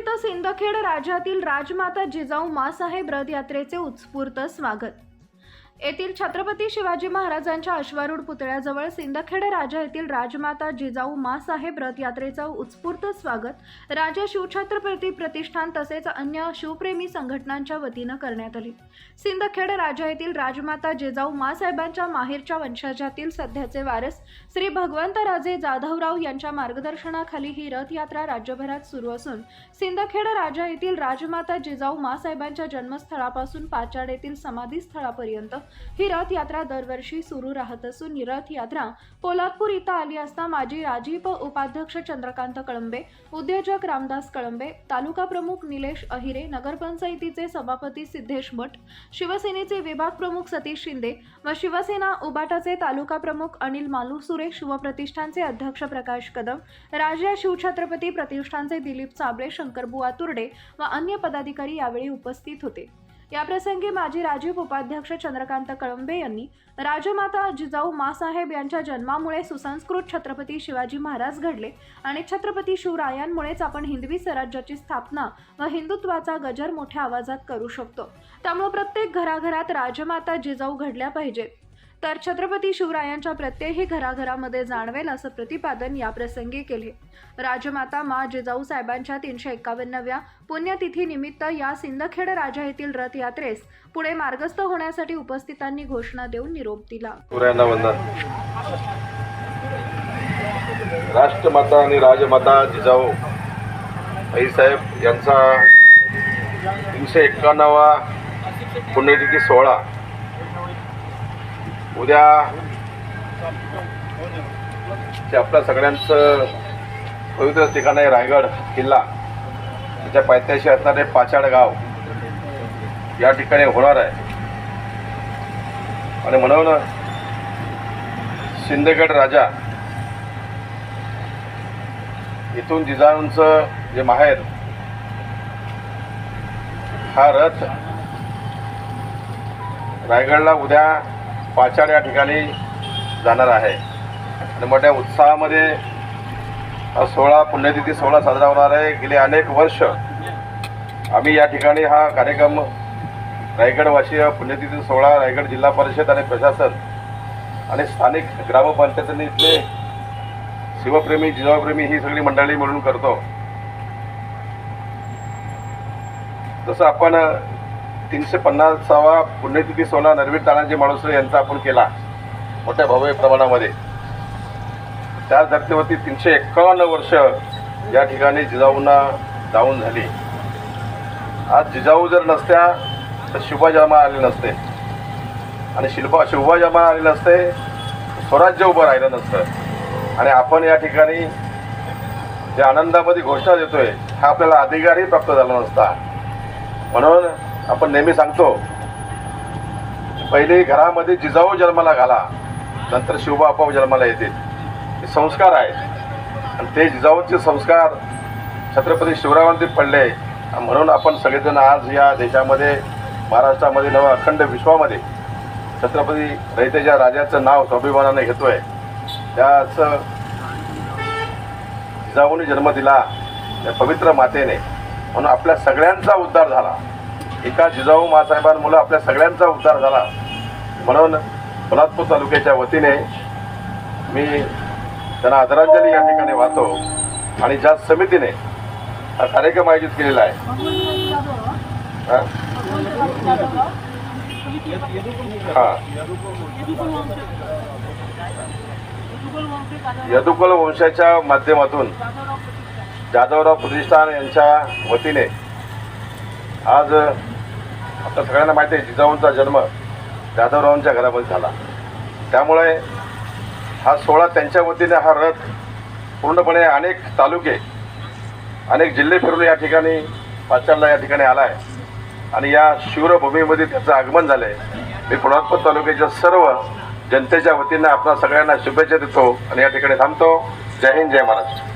इथं सिंदखेड राज्यातील राजमाता जिजाऊ मासाहेब रथयात्रेचे उत्स्फूर्त स्वागत. येथील छत्रपती शिवाजी महाराजांच्या अश्वारूढ पुतळ्याजवळ सिंदखेड राजा येथील राजमाता जिजाऊ मासाहेब रथयात्रेचं उत्स्फूर्त स्वागत राजा शिवछत्रपती प्रतिष्ठान तसेच अन्य शिवप्रेमी संघटनांच्या वतीनं करण्यात आली. सिंदखेड राजा येथील राजमाता जिजाऊ मासाहेबांच्या माहेरच्या वंशजातील सध्याचे वारस श्री भगवंतराजे जाधवराव यांच्या मार्गदर्शनाखाली ही रथयात्रा राज्यभरात सुरू असून सिंदखेड राजा येथील राजमाता जिजाऊ मासाहेबांच्या जन्मस्थळापासून पाचाड येथील समाधीस्थळापर्यंत ही रथयात्रा दरवर्षी सुरू राहत असून ही रथयात्रा पोलादपूर इथं आली असता माजी राजीप उपाध्यक्ष चंद्रकांत कळंबे उद्योजक रामदास कळंबे तालुका प्रमुख निलेश अहिरे नगरपंचायतीचे सभापती सिद्धेश भट शिवसेनेचे विभाग प्रमुख सतीश शिंदे व शिवसेना उबाटाचे तालुका प्रमुख अनिल मालुसुरे शिवप्रतिष्ठानचे अध्यक्ष प्रकाश कदम राजा शिवछत्रपती प्रतिष्ठानचे दिलीप चाबळे शंकरबुवा तुर्डे व अन्य पदाधिकारी यावेळी उपस्थित होते. याप्रसंगी माजी राजीव उपाध्यक्ष चंद्रकांत कळंबे यांनी राजमाता जिजाऊ मासाहेब यांच्या जन्मामुळे सुसंस्कृत छत्रपती शिवाजी महाराज घडले आणि छत्रपती शिवरायांमुळेच आपण हिंदवी स्वराज्याची स्थापना व हिंदुत्वाचा गजर मोठ्या आवाजात करू शकतो. त्यामुळे प्रत्येक घराघरात राजमाता जिजाऊ घडल्या पाहिजेत. तर छत्रपती शिवरायांच्या प्रत्येकही घराघरामध्ये जाणवेल असं प्रतिपादन याप्रसंगी केले. राजमाता मा जिजाऊ साहेबांच्या तीनशे एक्कावन्नव्या पुण्यतिथीनिमित्त या सिंदखेड राजा येथील रथयात्रेस पुढे मार्गस्थ होण्यासाठी उपस्थितांनी घोषणा देऊन निरोप दिला. राष्ट्रमाता आणि राजमाता जिजाऊ आईसाहेब यांचा तीनशे एक्कावन्नावा पुण्यतिथी सोहळा उद्या जे आपल्या सगळ्यांचं पवित्र ठिकाण आहे रायगड किल्ला. त्याच्या पायथ्याशी असणारे पाचाड गाव या ठिकाणी होणार आहे. आणि म्हणून सिंदगड राजा इथून जिजाऊंचं जे माहेर हा रथ रायगडला उद्या पाचाड या ठिकाणी जाणार आहे. आणि मोठ्या उत्साहामध्ये हा सोहळा पुण्यतिथी सोहळा साजरा होणार आहे. गेले अनेक वर्ष आम्ही या ठिकाणी हा कार्यक्रम रायगडवासीय पुण्यतिथी सोहळा रायगड जिल्हा परिषद आणि प्रशासन आणि स्थानिक ग्रामपंचायतीतले इथले शिवप्रेमी जिजाऊप्रेमी ही सगळी मंडळी मिळून करतो. जसं आपण तीनशे पन्नासावा पुण्यतिथी सोहळा नरवीर तानाजी माळुसरे यांचा आपण केला. मोठ्या भव्य प्रमाणामध्ये. त्या धर्तीवरती तीनशे एक्कावन्न वर्ष या ठिकाणी जिजाऊंना जाऊन झाली. आज जिजाऊ जर नसत्या तर शिवजन्मा आले नसते. आणि शिल्पा शिवजन्मा आले नसते स्वराज्य उभं राहिलं नसतं. आणि आपण या ठिकाणी ज्या आनंदामध्ये घोषणा देतोय हा आपल्याला अधिकारही प्राप्त झाला नसता. म्हणून आपण नेहमी सांगतो पहिले घरामध्ये जिजाऊ जन्माला घाला नंतर शिवबा जन्माला येतील हे संस्कार आहेत. आणि ते जिजाऊचे संस्कार छत्रपती शिवरायांवरती पडले. म्हणून आपण सगळेजण आज या देशामध्ये महाराष्ट्रामध्ये नव्या अखंड विश्वामध्ये छत्रपती रयतेच्या राजाचं नाव स्वाभिमानाने घेतोय. त्याचं जिजाऊने जन्म दिला त्या पवित्र मातेने. म्हणून आपल्या सगळ्यांचा उद्धार झाला. एका जिजाऊ मासाहेबांमुळे आपल्या सगळ्यांचा उद्धार झाला. म्हणून पोलादपूर तालुक्याच्या वतीने मी त्यांना आदरांजली या ठिकाणी वाहतो. आणि ज्या समितीने हा कार्यक्रम आयोजित केलेला आहे. यदुकुल वंशाच्या माध्यमातून जाधवराव प्रतिष्ठान यांच्या वतीने आज आता सगळ्यांना माहिती आहे जिजाऊंचा जन्म जाधवरावांच्या घरामध्ये झाला. त्यामुळे हा सोहळा त्यांच्या वतीने हा रथ पूर्णपणे अनेक तालुके अनेक जिल्हे फिरून या ठिकाणी पाचारला या ठिकाणी आला आहे. आणि या शिवरभूमीमध्ये त्याचं आगमन झालं आहे मी पुण्यात्पूर तालुक्याच्या सर्व जनतेच्या वतीनं आपल्या सगळ्यांना शुभेच्छा देतो आणि या ठिकाणी थांबतो. जय हिंद जय महाराष्ट्र.